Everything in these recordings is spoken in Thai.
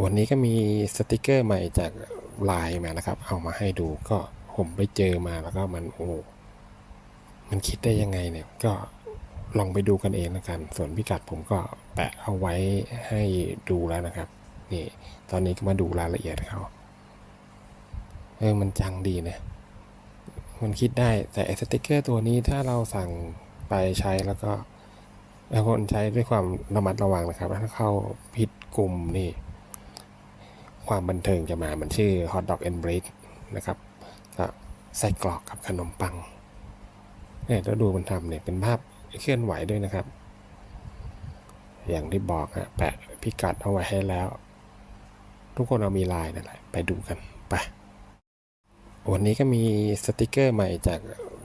วันนี้ก็มีสติกเกอร์ใหม่จากไลน์มานะครับ เอามาให้ดูก็ผมไปเจอมาแล้วก็มันโอ้ มันคิดได้ยังไงเนี่ย ก็ลองไปดูกันเองแล้วกัน ส่วนพิกัดผมก็แปะเอาไว้ให้ดูแล้วนะครับ นี่ ตอนนี้ก็มาดูรายละเอียดเขาเออ มันจังดีนะ มันคิดได้ แต่สติกเกอร์ตัวนี้ถ้าเราสั่งไปใช้แล้วก็แล้วคนใช้ด้วยความระมัดระวังนะครับ ถ้าเข้าผิดกลุ่มนี่ ความบันเทิงจะมามันชื่อ Hot Dog and Bread นะครับก็ไส้กรอกกับขนมปังเนี่ยแล้วดูมันทำเนี่ยเป็นภาพเคลื่อนไหวด้วยนะครับ อย่างที่บอกฮะแปะพิกัดเอาไว้ให้แล้ว ทุกคนเอามีไลน์นั่นแหละไปดูกันไปวันนี้ก็มีสติกเกอร์ใหม่จาก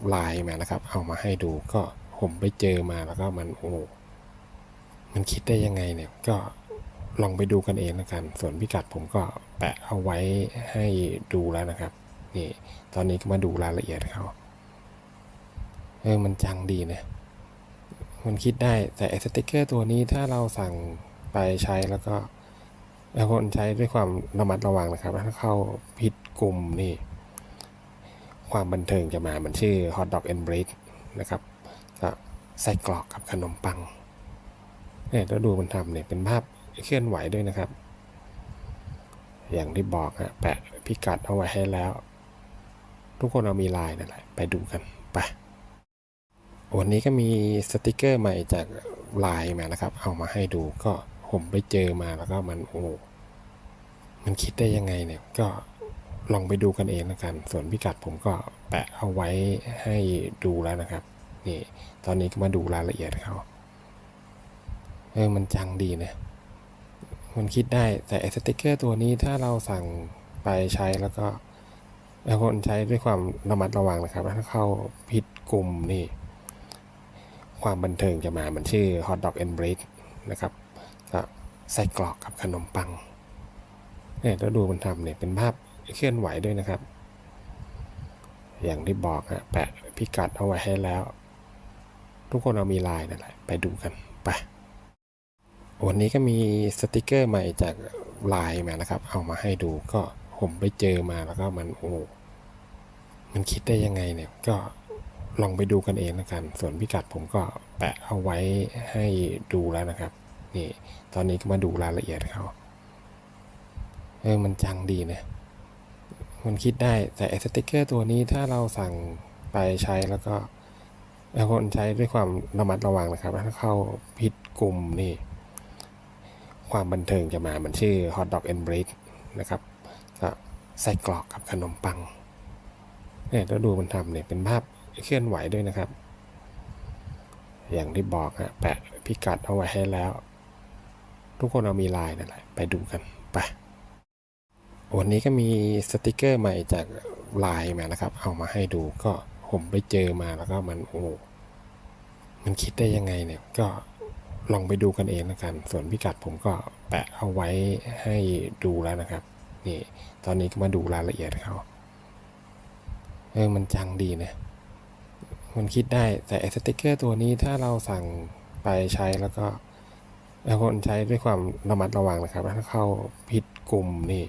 ไลน์มานะครับ เอามาให้ดูก็ผมไปเจอมาแล้วก็มันโอ้มันคิดได้ยังไงเนี่ยก็ ลองไปดูกันเองแล้วกันส่วนพิกัดผมก็แปะเอาไว้ให้ดูแล้วนะครับ นี่ตอนนี้ก็มาดูรายละเอียดเขาเออมันจังดีนะ มันคิดได้แต่ไอ้สติกเกอร์ตัวนี้ถ้าเราสั่งไปใช้แล้วก็แล้วคนใช้ด้วยความระมัดระวังนะครับ ถ้าเข้าผิดกลุ่มนี่ ความบันเทิงจะมามันชื่อ Hot Dog and Bread นะครับก็ไส้กรอกกับขนมปังเนี่ยแล้วดูมันทำเนี่ยเป็นภาพ เคลื่อนไหวด้วยนะครับ อย่างที่บอกฮะแปะพิกัดเอาไว้ให้แล้ว ทุกคนเอามีไลน์นั่นแหละไปดูกันไปวันนี้ก็มีสติกเกอร์ใหม่จากไลน์มานะครับ เอามาให้ดูก็ผมไปเจอมาแล้วก็มันโอ้มันคิดได้ยังไงเนี่ย ก็ลองไปดูกันเองแล้วกัน ส่วนพิกัดผมก็แปะเอาไว้ให้ดูแล้วนะครับ นี่ ตอนนี้ก็มาดูรายละเอียดเขาเออมันจังดีนะ มันคิดได้แต่ไอ้สติกเกอร์ตัวนี้ถ้าเราสั่งไปใช้แล้วก็แล้วคนใช้ด้วยความระมัดระวังนะครับ ถ้าเข้าผิดกลุ่มนี่ ความบันเทิงจะมามันชื่อ Hot Dog and Bread นะครับก็ไส้กรอกกับขนมปังเนี่ยแล้วดูมันทำเนี่ยเป็นภาพเคลื่อนไหวด้วยนะครับ อย่างที่บอกฮะแปะพิกัดเอาไว้ให้แล้ว ทุกคนเอามีไลน์นั่นแหละไปดูกัน ไป วันนี้ก็มีสติกเกอร์ใหม่จากไลน์มานะครับ เอามาให้ดูก็ผมไปเจอมาแล้วก็มันโอ้มันคิดได้ยังไงเนี่ยก็ลองไปดูกันเองแล้วกัน ส่วนพิกัดผมก็แปะเอาไว้ให้ดูแล้วนะครับ นี่ ตอนนี้ก็มาดูรายละเอียดเขาเออมันจังดีนะ มันคิดได้แต่สติกเกอร์ตัวนี้ถ้าเราสั่งไปใช้แล้วก็แล้วคนใช้ด้วยความระมัดระวังนะครับ ถ้าเข้าผิดกลุ่มนี่ ความบันเทิงจะมา มันชื่อ Hot Dog and Bread นะครับก็ไส้กรอกกับขนมปังเนี่ยแล้วดูมันทำเนี่ยเป็นภาพเคลื่อนไหวด้วยนะครับ อย่างที่บอกฮะแปะพิกัดเอาไว้ให้แล้ว ทุกคนเอามีไลน์นั่นแหละไปดูกันไปวันนี้ก็มีสติกเกอร์ใหม่จากไลน์มานะครับ เอามาให้ดูก็ผมไปเจอมาแล้วก็มันโอ้มันคิดได้ยังไงเนี่ยก็ ลองไปดูกันเองแล้วกันส่วนพิกัดผมก็แปะเอาไว้ให้ดูแล้วนะครับ นี่ตอนนี้ก็มาดูรายละเอียดเขาเออมันจังดีนะ มันคิดได้แต่สติกเกอร์ตัวนี้ถ้าเราสั่งไปใช้แล้วก็แล้วคนใช้ด้วยความระมัดระวังนะครับ ถ้าเข้าผิดกลุ่มนี่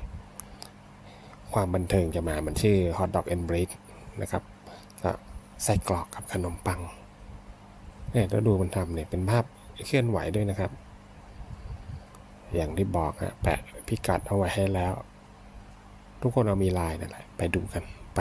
ความบันเทิงจะมามันชื่อ Hot Dog and Bread นะครับก็ไส้กรอกกับขนมปังเนี่ยแล้วดูมันทำเนี่ยเป็นภาพ เคลื่อนไหวด้วยนะครับ อย่างที่บอกฮะแปะพิกัดเอาไว้ให้แล้ว ทุกคนเอามีลายนั่นแหละไปดูกันไป